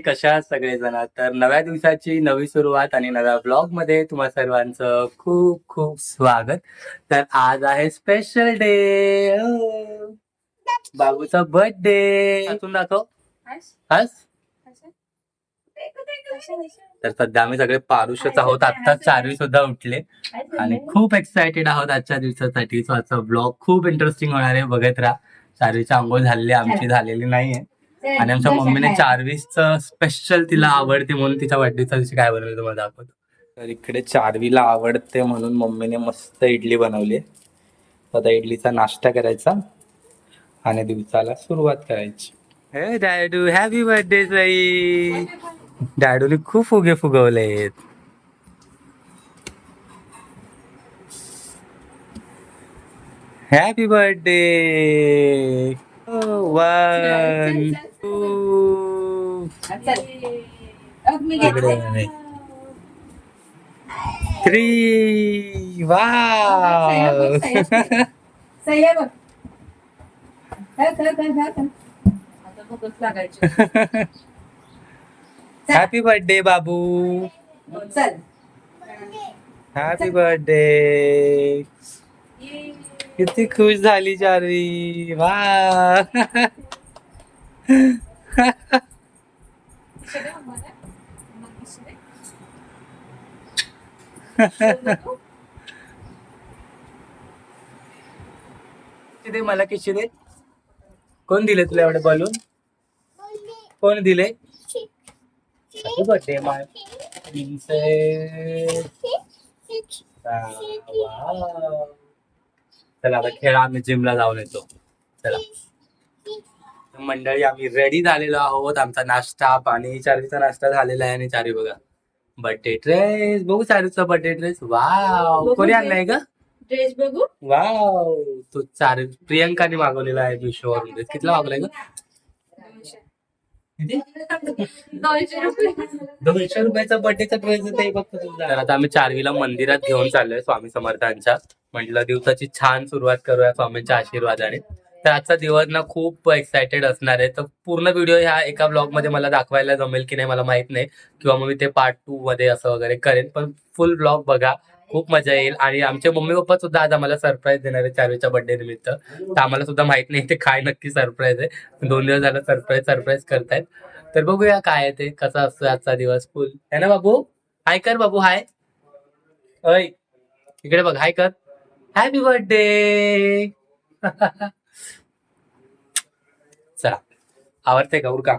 कशा आहात सगळेजण? तर नव्या दिवसाची नवी सुरुवात आणि नव्या ब्लॉगमध्ये तुम्हा सर्वांचं खूप खूप स्वागत. तर आज आहे स्पेशल डे बाबूचा बर्थडे अजून दाखव. हस. तर सध्या आम्ही सगळे पारुषच आहोत. आता चारवी सुद्धा उठले. आणि खूप एक्सायटेड आहोत आजच्या दिवसासाठी. सो आजचा ब्लॉग खूप इंटरेस्टिंग होणार आहे. बघत राहा. चारवीची आंघोळ झालेली आमची झालेली नाहीये. आणि आमच्या मम्मीने चारवीच स्पेशल तिला आवडते म्हणून तिच्या वाढदिवसा दिवशी काय बनवलं तुम्हाला दाखवतो. तर इकडे चारवीला आवडते म्हणून मम्मीने मस्त इडली बनवली आता इडलीचा नाश्ता करायचा आणि दिवसाला सुरुवात करायची. हे डॅडू हॅपी बर्थडे साई. डॅडूने खूप फुगे फुगवलेत. हॅपी बर्थडे वन टू इकडे थ्री वा हॅपी बर्थडे बाबू चल हॅपी बर्थडे किती खुश झाली चारवी. वा. दे मला किशी दे? कोण दिले तुला एवढे बलून कोण दिले? बर्थडे माय. प्रिन्सेस चला आता खेळा आम्ही जिमला जाऊन येतो. चला. मंडळी आम्ही रेडी झालेलो आहोत. आमचा नाश्ता पाणी चारवीचा नाश्ता झालेला आहे आणि चारवी बघा. बर्थडे ड्रेस बघू चारवीचा बर्थडे ड्रेस वाव कोणी. आणलाय का ड्रेस बघू. वाव तो चार प्रियंकाने मागवलेला आहे मिशोवरून. ड्रेस कितीला मागवलाय का दोनशे रुपयाचा बर्थडेचा ड्रेस आहे फक्त तुझा. आता आम्ही चारवीला मंदिरात घेऊन चाललोय स्वामी समर्थांच्या. म्हटलं दिवसाची छान सुरुवात करूया स्वामींच्या आशीर्वादाने. तर आजचा दिवस ना खूप एक्सायटेड असणार आहे. तर पूर्ण व्हिडिओ ह्या एका ब्लॉगमध्ये मला दाखवायला जमेल की नाही मला माहीत नाही. किंवा मग मी ते पार्ट टू मध्ये असं वगैरे करेन. पण फुल ब्लॉग बघा. खूप मजा येईल. आणि आमचे मम्मी पप्पा सुद्धा आज आम्हाला सरप्राईज देणार आहे चारवीच्या बर्थडे निमित्त. तर आम्हाला सुद्धा माहीत नाही ते काय नक्की सरप्राईज आहे. दोन दिवस झालं सरप्राईज सरप्राईज करतायत. तर बघूया काय आहे ते कसा असतो आजचा दिवस. फुल है ना बाबू? हाय कर बाबू हाय अय इकडे बघ हाय कर. हॅपी बर्थडे चला. आवडते का उरका?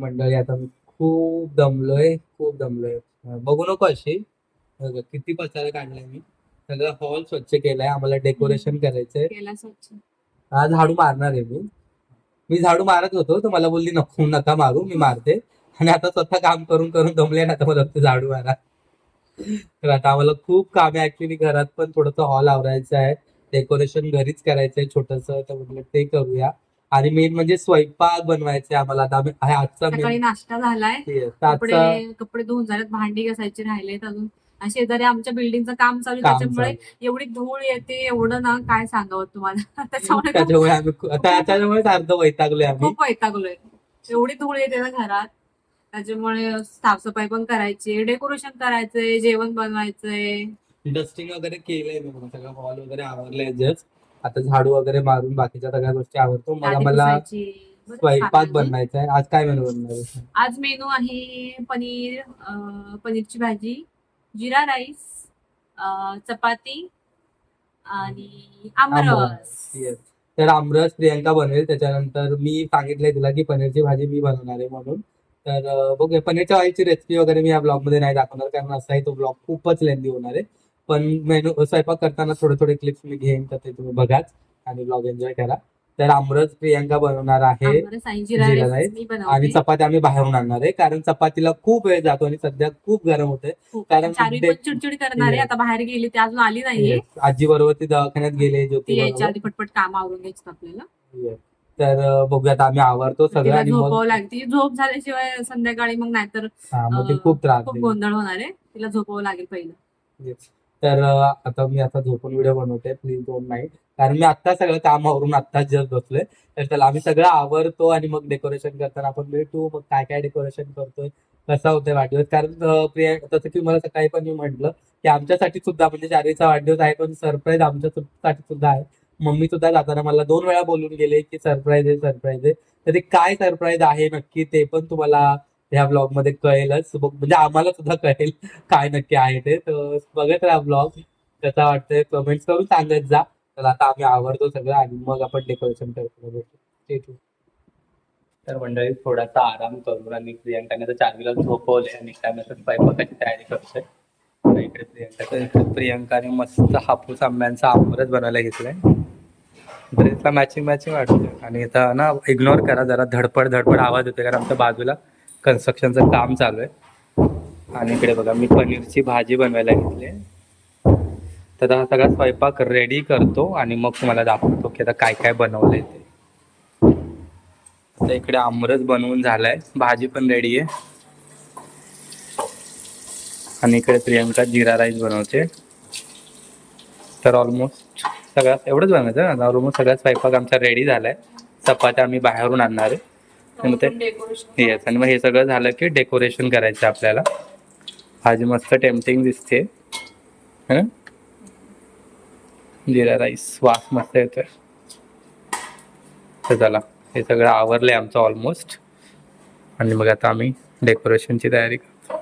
मंडळी आता मी खूप दमलोय खूप दमलोय. बघू नको अशी. किती पसारा काढलाय मी. सगळं हॉल स्वच्छ केलाय आम्हाला डेकोरेशन करायचंय. आज झाडू मारणार आहे मी. मी झाडू मारत होतो तर मला बोलली नको नका मारू मी मारते. आणि आता स्वतः काम करून करून दमले ना आता मला झाडू मारा. तर आता आम्हाला खूप कामे ऍक्च्युली घरात पण थोडंसं हॉल आवरायचं आहे. डेकोरेशन घरीच करायचंय छोटस तर म्हटलं ते करूया. आणि मेन म्हणजे स्वयंपाक बनवायचे आम्हाला. आता आम्ही हा आजचा सकाळी मेन नाश्ता झालाय. आजचा कपडे कपडे धुवून झालेत भांडी घासायची राहिलेत अजून. आणि शेजारी आमच्या बिल्डिंगचं काम चालू आहे काम त्याच्यामुळे चालू. एवढी धूळ येते एवढं ना काय सांगावं तुम्हाला. त्याच्यामुळे खूप- त्याच्यामुळे आम्ही खू- आता त्याच्यामुळेच अर्ध वैतागलोय आम्ही. खूप वैतागलोय. एवढी धूळ येते ना घरात. त्याच्यामुळे साफसफाई पण करायची डेकोरेशन करायचंय जेवण बनवायचंय. डस्टिंग वगैरे केलंय मी सगळं हॉल वगैरे आवरलंय जस्ट आता झाडू वगैरे मारून बाकीच्या सगळ्या गोष्टी आम्हाला पुसायची. बरं, स्वयंपाक. बनवायचा आहे आज काय मेनू बनणार आहे? आज मेनू आहे पनीर अं, पनीरची भाजी जिरा राईस अं, चपाती आणि आमरस Yes. तर आमरस प्रियंका बनवेल त्याच्यानंतर मी सांगितलंय तिला की पनीरची भाजी मी बनवणार आहे म्हणून तर अं, बघूया पनीरच्या भाजीची रेसिपी वगैरे मी या ब्लॉगमध्ये नाही दाखवणार कारण असाही तो ब्लॉग खूपच लेंदी होणार आहे पण मेनू स्वयंपाक करताना थोडे थोडे क्लिप्स मी घेईन तर ते तुम्ही बघाच आणि ब्लॉग एन्जॉय करा तर आमरस प्रियंका बनवणार आहे आणि जिरा राईस चपाती आम्ही बाहेरून आणणार आहे कारण चपातीला खूप वेळ जातो आणि सध्या खूप गरम होते. कारण चिडचिड करणार आहे. आता बाहेर गेली ती अजून आली नाहीये आजी बरोबर ती दवाखान्यात गेले ज्योती पटपट काम आवरून घ्यायचं आपल्याला. तर अं, बघूयात आम्ही आवरतो सगळं आणि झोपावं लागते झोप झाल्याशिवाय संध्याकाळी मग नाहीतर खूप त्रास खूप. गोंधळ होणार आहे तिला झोपावं लागेल पहिलं. तर आता मी आता झोपून व्हिडिओ बनवते प्लीज दोन नाईट कारण मी आता सगळं कामावरून आत्ताच जस्ट बसलोय. तर चला आम्ही सगळं आवरतो आणि मग डेकोरेशन करताना आपण भेटू. मग काय काय डेकोरेशन करतोय कसा होतोय वाढदिवस? कारण प्रिया तसं की मला सकाळी पण मी म्हटलं की आमच्यासाठी सुद्धा म्हणजे चारीचा वाढदिवस आहे पण सरप्राईज आमच्यासाठी सुद्धा आहे. मम्मी सुद्धा जाताना मला दोन वेळा बोलून गेले की सरप्राईज आहे सरप्राईज आहे. तर ते काय सरप्राईज आहे नक्की ते पण तुम्हाला ह्या ब्लॉगमध्ये कळेलच. बघ- म्हणजे आम्हाला सुद्धा कळेल काय नक्की आहे ते. तर बघत राहा ब्लॉग कसा वाटतंय कमेंट्स करून सांगत जा. तर आता आम्ही आवडतो सगळं आणि मग आपण डेकोरेशन करतो. तर मंडळी थोडासा आराम करून आणि प्रियंकाने तर चार्वीला झोपवले आणि त्यानंतर स्वयंपाकाची तयारी करतोय. तर इकडे प्रियंका तर इकडे प्रियंकाने मस्त हापूस आंब्यांचा आंबरस बनवायला घेतलाय. ड्रेसला मॅचिंग मॅचिंग वाटतोय. आणि इथं ना इग्नोर करा जरा धडपड धडपड आवाज येतोय कारण आमच्या बाजूला. कन्स्ट्रक्शनचं काम चालू आहे. आणि इकडे बघा मी पनीरची भाजी बनवायला घेतली तर हा सगळा स्वयंपाक रेडी करतो आणि मग तुम्हाला दाखवतो की आता काय काय बनवलंय ते. आता इकडे आमरस बनवून झालाय. भाजी पण रेडी आहे. आणि इकडे प्रियंका जिरा राईस बनवते. तर ऑलमोस्ट सगळं एवढंच बनवायचं ना? ऑलमोस्ट सगळा स्वयंपाक आमचा रेडी झालाय. चपात्या आम्ही बाहेरून आणणार आहे. आणि मग ते डेकोरेशन येस आणि मग हे सगळं झालं की डेकोरेशन करायचं आपल्याला. भाजी मस्त टेम्पटिंग दिसते. है? जिरा राईस वास मस्त येतोय. तर चला हे सगळं आवरलंय आमचं ऑलमोस्ट आणि मग आता आम्ही डेकोरेशनची तयारी करतो.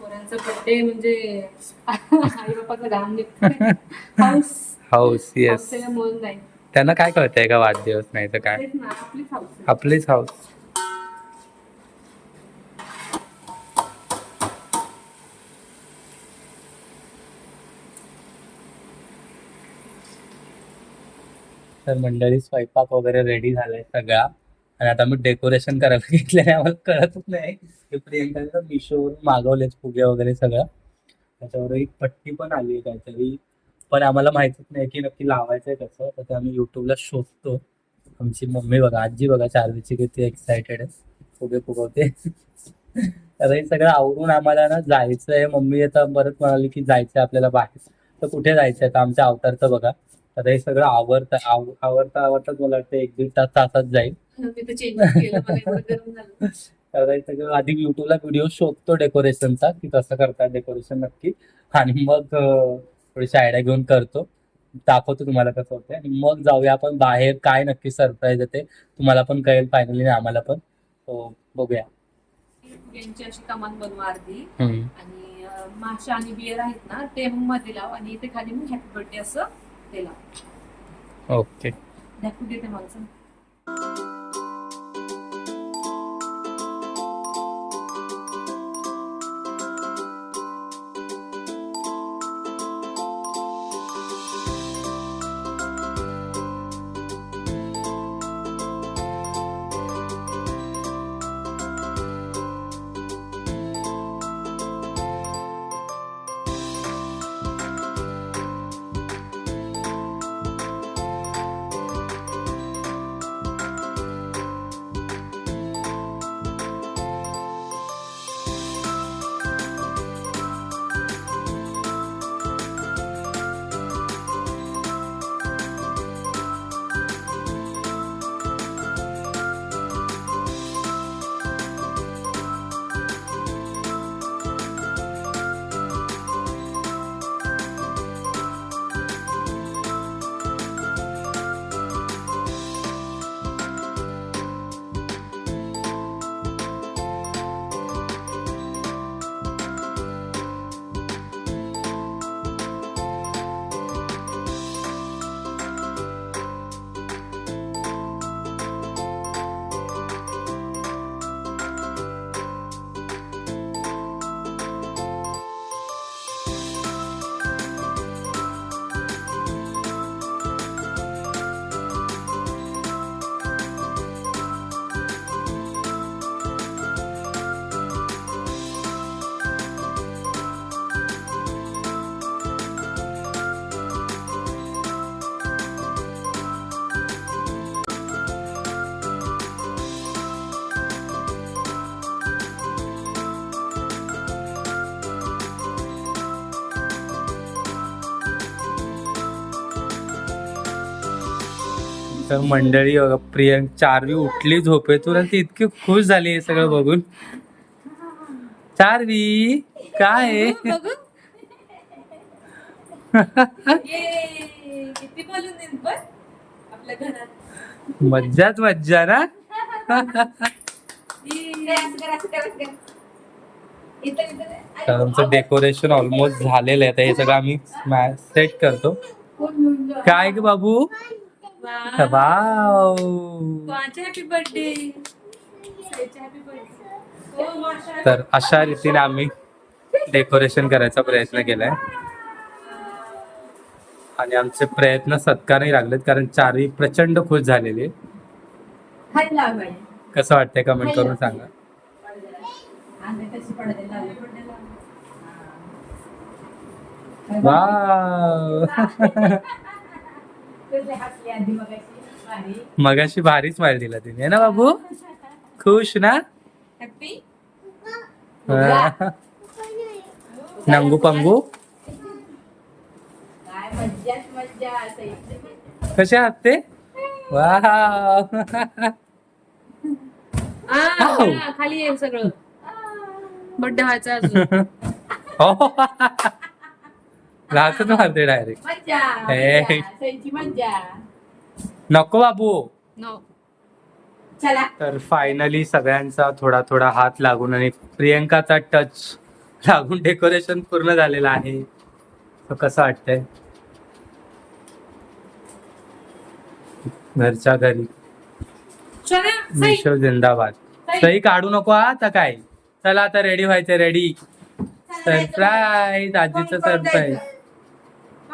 पोरांचा बर्थडे म्हणजे आई बापाचं घाम निघतंय. हाऊस हाऊस येस हाऊसेला मन नाही त्यांना काय कळतंय का वाढदिवस? नाही तर काय? तेच ना आपलीच हाऊस आहे. आपलीच हाऊस तर मंडळी स्वयंपाक वगैरे रेडी झालाय सगळा. आणि आता मी डेकोरेशन करायला घेतलंय आम्हाला कळतच नाही. की प्रियंकाने मिशोवरून मागवलेच फुगे वगैरे सगळं. त्याच्यावर एक पट्टी पण आली आहे काहीतरी. पण आम्हाला माहितीच नाही की नक्की लावायचंय कसं. तर ते आम्ही युट्यूबला शोधतो. आमची मम्मी बघा आजी बघा चार्वीची किती एक्सायटेड आहे फुगे फुगवते. तर हे सगळं आवरून आम्हाला ना जायचंय. मम्मी आता परत म्हणाली की जायचंय आपल्याला बाहेर. तर कुठे जायचंय तर आमच्या अवतारचं बघा. तर हे सगळं आवरता आव- आवरता आवरताच मला वाटतं एक दीड तास तासात जाईल. तर हे सगळं आधी युट्यूबला व्हिडिओ शोधतो डेकोरेशनचा की कसं करतात डेकोरेशन नक्की. आणि मग थोडीशी आयडिया घेऊन करतो. दाखवतो तुम्हाला कसं होतंय. आणि मग जाऊया आपण बाहेर. काय नक्की सरप्राईज येते तुम्हाला पण कळेल फायनली आम्हाला पण. तो बघूया. यांची अशी कमान बनवा अर्धी. आणि माशा आणि बियर आहेत ना ते मग मध्ये लाव आणि इथे खाली मग हॅपी बर्थडे असं ते लाव. ओके. दाखवू देते मला तर मंडळी बघा, प्रियंक चारवी उठली झोपेतून आणि ती इतकी खुश झाली हे सगळं बघून. चारवी काय आहे? बघू ये, किती बोलून देईन पण? आपल्या घरात. मज्जाच मज्जा ना? तर आमचं डेकोरेशन ऑलमोस्ट झालेलं आहे. तर हे सगळं आम्ही सेट करतो. काय ग बाबू. वाव हॅपी बर्थडे तर अशा रीतीने आम्ही डेकोरेशन करायचा प्रयत्न केलाय. आणि आमचे प्रयत्न सत्कारही लागलेत कारण चारही प्रचंड खुश झालेले. कसं वाटतंय कमेंट करून सांगा. वाव मगाशी? भारी. स्माइल दिला तिने है ना बाबू? खुश ना? नंगू पंगू? कसे आहात ते? Wow. खाली सगळं. बर्थडे व्हायचा हो. लाचच मारते डायरेक्ट. नको बाबू. नो. चला. तर फायनली सगळ्यांचा थोडा थोडा हात लागून आणि प्रियंकाचा टच लागून डेकोरेशन पूर्ण झालेलं आहे. तर कसं वाटतंय? घरच्या घरी. चला मिशो जिंदाबाद. सही काढू नको हा आता काय? चला आता रेडी व्हायचं रेडी सरप्राईज आजीचं सरप्राईज कॉम कॉम द्यायचं चला, तेच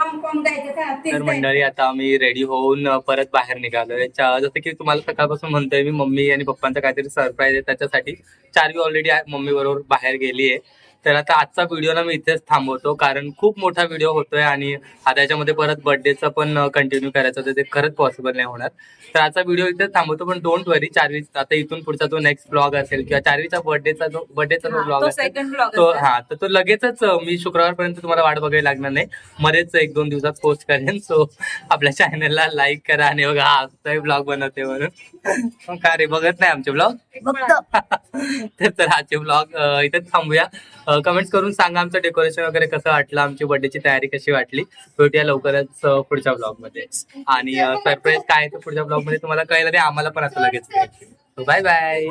तर. मंडळी आता आम्ही रेडी होऊन परत बाहेर निघालोय. जसं की तुम्हाला सकाळपासून म्हणतोय मी मम्मी आणि पप्पांचा काहीतरी सरप्राईज आहे. त्याच्यासाठी चारवी ऑलरेडी मम्मी बरोबर बाहेर गेली आहे तर आता आजचा व्हिडिओ ना मी इथेच थांबवतो. कारण खूप मोठा व्हिडिओ होतोय आणि आता याच्यामध्ये परत बर्थडेचं पण कंटिन्यू करायचं होतं. ते खरंच पॉसिबल नाही होणार. तर आजचा व्हिडिओ इथेच थांबवतो पण डोंट वरी चारवी आता इथून पुढचा जो नेक्स्ट ब्लॉग असेल किंवा चारवीचा बर्थडेचा जो बर्थडेचा जो ब्लॉग तो असेल तो हा तर तो लगेचच मी शुक्रवारपर्यंत तुम्हाला वाट बघायला लागणार नाही. मध्येच एक दोन दिवसात पोस्ट करेन. सो आपल्या चॅनलला लाईक करा आणि बघा हा ब्लॉग बनवते म्हणून. का रे बघत नाही आमचे ब्लॉग तर तर आजचे ब्लॉग इथेच थांबूया. कमेंट्स करून सांगा आमचं डेकोरेशन वगैरे कसं वाटलं आमची बर्थडेची तयारी कशी वाटली? भेटूया लवकरच पुढच्या ब्लॉगमध्ये. आणि सरप्राईज काय आहे ते पुढच्या ब्लॉगमध्ये तुम्हाला कळलं ते आम्हाला पण असं लगेच बाय बाय